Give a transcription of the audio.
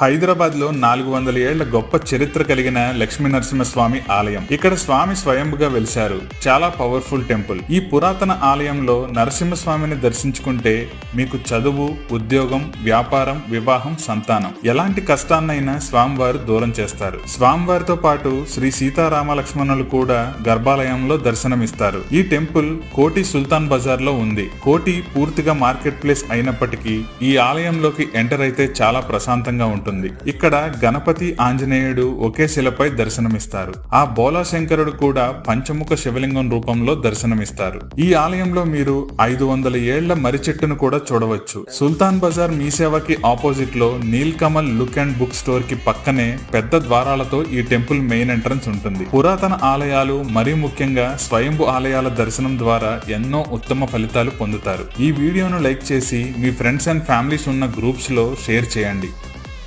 హైదరాబాద్లో నాలుగు వందల ఏళ్ళ గొప్ప చరిత్ర కలిగిన లక్ష్మీ నరసింహస్వామి ఆలయం. ఇక్కడ స్వామి స్వయంగా వెలిశారు. చాలా పవర్ఫుల్ టెంపుల్ ఈ పురాతన ఆలయంలో నరసింహస్వామిని దర్శించుకుంటే మీకు చదువు ఉద్యోగం వ్యాపారం వివాహం సంతానం ఎలాంటి కష్టాన్నైనా స్వామివారు దూరం చేస్తారు. స్వామివారితో పాటు శ్రీ సీతారామ లక్ష్మణులు కూడా గర్భాలయంలో దర్శనమిస్తారు. ఈ టెంపుల్ కోటి సుల్తాన్ బజార్లో ఉంది. కోటి పూర్తిగా మార్కెట్ ప్లేస్ అయినప్పటికీ ఈ ఆలయంలోకి ఎంటర్ అయితే చాలా ప్రశాంతంగా ఉంటుంది. ఇక్కడ గణపతి ఆంజనేయుడు ఒకే శిలపై దర్శనమిస్తారు. ఆ బోలాశంకరుడు కూడా పంచముఖ శివలింగం రూపంలో దర్శనమిస్తారు. ఈ ఆలయంలో మీరు ఐదు వందల ఏళ్ళ మర్రి చెట్టును కూడా చూడవచ్చు. సుల్తాన్ బజార్ మీ సేవకి ఆపోజిట్లో Neel Kamal look and book స్టోర్కి పక్కనే పెద్ద ద్వారాలతో ఈ టెంపుల్ మెయిన్ ఎంట్రన్స్ ఉంటుంది. పురాతన ఆలయాలు మరీ ముఖ్యంగా స్వయంభు ఆలయాల దర్శనం ద్వారా ఎన్నో ఉత్తమ ఫలితాలు పొందుతారు. ఈ వీడియోను లైక్ చేసి మీ ఫ్రెండ్స్ అండ్ ఫ్యామిలీస్ ఉన్న గ్రూప్స్లో షేర్ చేయండి.